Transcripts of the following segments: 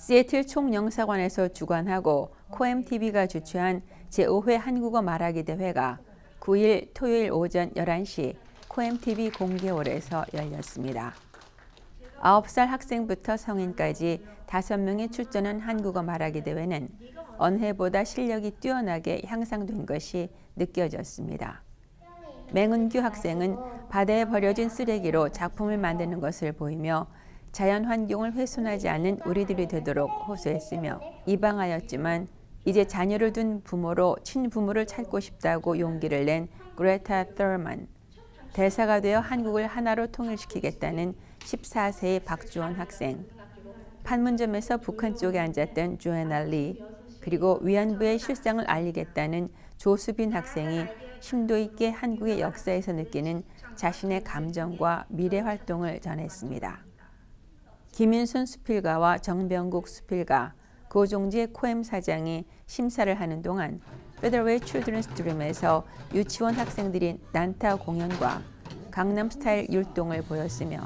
시애틀 총영사관에서 주관하고 코엠TV가 주최한 제5회 한국어 말하기 대회가 9일 토요일 오전 11시 코엠TV 공개홀에서 열렸습니다. 9살 학생부터 성인까지 5명이 출전한 한국어 말하기 대회는 언해보다 실력이 뛰어나게 향상된 것이 느껴졌습니다. 맹은규 학생은 바다에 버려진 쓰레기로 작품을 만드는 것을 보이며 자연 환경을 훼손하지 않는 우리들이 되도록 호소했으며 이방하였지만 이제 자녀를 둔 부모로 친부모를 찾고 싶다고 용기를 낸 그레타 더만 대사가 되어 한국을 하나로 통일시키겠다는 14세의 박주원 학생 판문점에서 북한 쪽에 앉았던 조애나 리 그리고 위안부의 실상을 알리겠다는 조수빈 학생이 심도 있게 한국의 역사에서 느끼는 자신의 감정과 미래 활동을 전했습니다. 김윤순 수필가와 정병국 수필가, 고종재 코엠 사장이 심사를 하는 동안 페더웨이 칠드런스 드림에서 유치원 학생들이 난타 공연과 강남 스타일 율동을 보였으며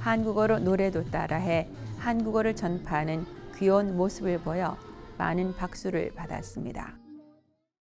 한국어로 노래도 따라해 한국어를 전파하는 귀여운 모습을 보여 많은 박수를 받았습니다.